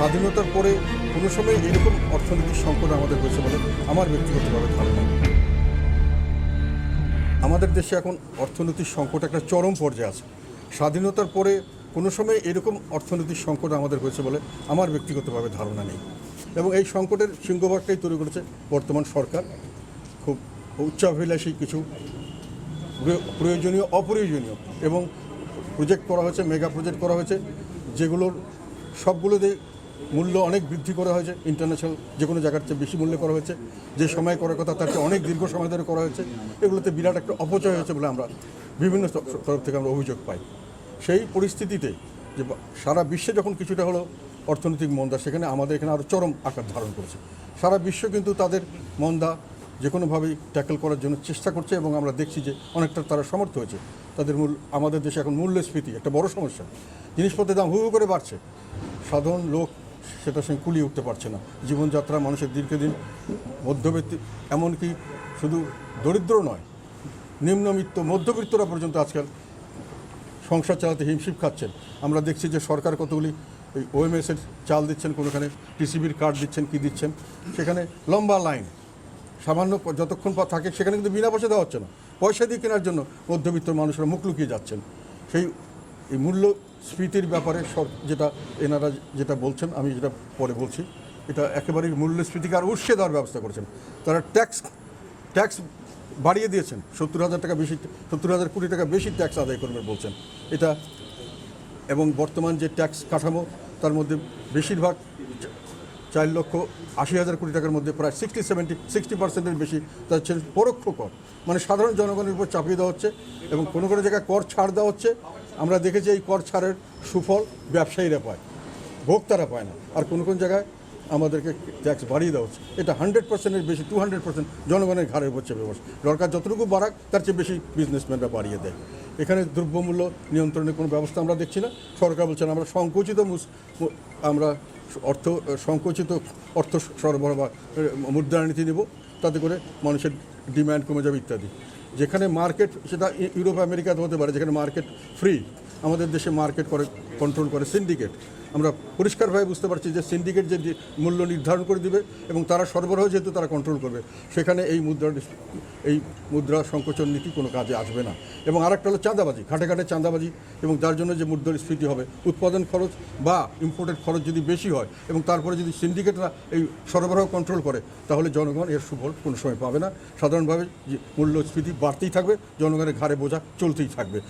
স্বাধীনতার পরে কোনো সময় এরকম অর্থনৈতিক সংকট আমাদের হয়েছে বলে আমার ব্যক্তিগতভাবে ধারণা। আমাদের দেশে এখন অর্থনৈতিক সংকট একটা চরম পর্যায়ে আছে। স্বাধীনতার পরে কোনো সময় এরকম অর্থনৈতিক সংকট আমাদের হয়েছে বলে আমার ব্যক্তিগতভাবে ধারণা নেই। এবং এই সংকটের সিংহভাগটাই তৈরি করেছে বর্তমান সরকার। খুব উচ্চাভিলাষী কিছু প্রয়- প্রয়োজনীয়, অপ্রয়োজনীয় এবং প্রজেক্ট করা হয়েছে মেগা প্রজেক্ট করা হয়েছে, যেগুলোর সবগুলোতে মূল্য অনেক বৃদ্ধি করা হয়েছে ইন্টারন্যাশনাল যে কোনো জায়গার চেয়ে বেশি মূল্যে করা হয়েছে, যে সময় করার কথা তার চেয়ে অনেক দীর্ঘ সময় ধরে করা হয়েছে, এগুলোতে বিরাট একটা অপচয় হয়েছে বলে আমরা বিভিন্ন তরফ থেকে আমরা অভিযোগ পাই। সেই পরিস্থিতিতে যে সারা বিশ্বে যখন কিছুটা হলো অর্থনৈতিক মন্দা, সেখানে আমাদের এখানে আরও চরম আকার ধারণ করেছে। সারা বিশ্ব কিন্তু তাদের মন্দা যে কোনোভাবেই ট্যাকেল করার জন্য চেষ্টা করছে এবং আমরা দেখছি যে অনেকটা তারা সমর্থ হয়েছে। তাদের মূল, আমাদের দেশে এখন মূল্যস্ফীতি, একটা বড় সমস্যা। জিনিসপত্রের দাম হু করে বাড়ছে। সাধারণ লোক সেটার সে কুলিয়ে উঠতে পারছে না। জীবনযাত্রা মানুষের দীর্ঘদিন মধ্যবিত্ত, এমনকি শুধু দরিদ্র নয়, নিম্নবিত্ত, মধ্যবিত্তরা পর্যন্ত আজকাল সংসার চালাতে হিমশিম খাচ্ছেন। আমরা দেখছি যে সরকার কতগুলি ওই ওএমএসের চাল দিচ্ছেন, কোনোখানে টিসিবির কার্ড দিচ্ছেন, কি দিচ্ছেন। সেখানে লম্বা লাইন, সামান্য যতক্ষণ থাকে, সেখানে কিন্তু বিনা পয়সা দেওয়া হচ্ছে না। পয়সা দিয়ে কেনার জন্য মধ্যবিত্ত মানুষরা মুখ লুকিয়ে যাচ্ছেন। সেই এই মূল্যস্ফীতির ব্যাপারে সর- যেটা এনারা যেটা বলছেন, আমি যেটা পরে বলছি, এটা একেবারেই মূল্যস্ফীতিকে আর উৎসে দেওয়ার ব্যবস্থা করেছেন। তারা ট্যাক্স ট্যাক্স বাড়িয়ে দিয়েছেন, সত্তর হাজার টাকা বেশি, সত্তর হাজার কোটি টাকা বেশি ট্যাক্স আদায় করবে বলছেন। এটা এবং বর্তমান যে ট্যাক্স কাঠামো, তার মধ্যে বেশিরভাগ চার লক্ষ আশি হাজার কোটি টাকার মধ্যে প্রায় সিক্সটি সেভেন্টি সিক্সটি পার্সেন্টের বেশি তা হচ্ছে পরোক্ষ কর। মানে সাধারণ জনগণের উপর চাপিয়ে দেওয়া হচ্ছে এবং কোনো কোনো জায়গায় কর ছাড় দেওয়া হচ্ছে। আমরা দেখেছি এই কর ছাড়ের সুফল ব্যবসায়ীরা পায়, ভোক্তারা পায় না। আর কোন কোন জায়গায় আমাদেরকে ট্যাক্স বাড়িয়ে দেওয়া হচ্ছে। এটা হান্ড্রেড পার্সেন্টের বেশি টু হান্ড্রেড পার্সেন্ট জনগণের ঘাড়ের চেপে বসে দরকার যতটুকু বাড়াক, তার চেয়ে বেশি বিজনেসম্যানরা বাড়িয়ে দেয়। এখানে দ্রব্যমূল্য নিয়ন্ত্রণের কোনো ব্যবস্থা আমরা দেখছি না। সরকার বলছেন আমরা সংকুচিত আমরা অর্থ, সংকুচিত অর্থ সরবরাহ মুদ্রানীতি নেব। তাতে করে মানুষের ডিমান্ড কমে যাবে ইত্যাদি। যেখানে মার্কেট সেটা ইউরোপ আমেরিকাতে হতে পারে যেখানে মার্কেট ফ্রি আমাদের দেশে মার্কেট করে কন্ট্রোল করে সিন্ডিকেট আমরা পরিষ্কারভাবে বুঝতে পারছি যে সিন্ডিকেট যে মূল্য নির্ধারণ করে দিবে এবং তারা সরবরাহ যেহেতু তারা কন্ট্রোল করবে, সেখানে এই মুদ্রা এই মুদ্রা সংকোচন নীতি কোনো কাজে আসবে না। এবং আরেকটা হলো চাঁদাবাজি, ঘাটে ঘাটে চাঁদাবাজি এবং যার জন্য যে মুদ্রাস্ফীতি হবে, উৎপাদন খরচ বা ইম্পোর্টেড খরচ যদি বেশি হয় এবং তারপরে যদি সিন্ডিকেটরা এই সরবরাহ কন্ট্রোল করে, তাহলে জনগণ এর সুফল কোনো সময় পাবে না। সাধারণভাবে যে মূল্যস্ফীতি বাড়তেই থাকবে, জনগণের ঘাড়ে বোঝা চলতেই থাকবে।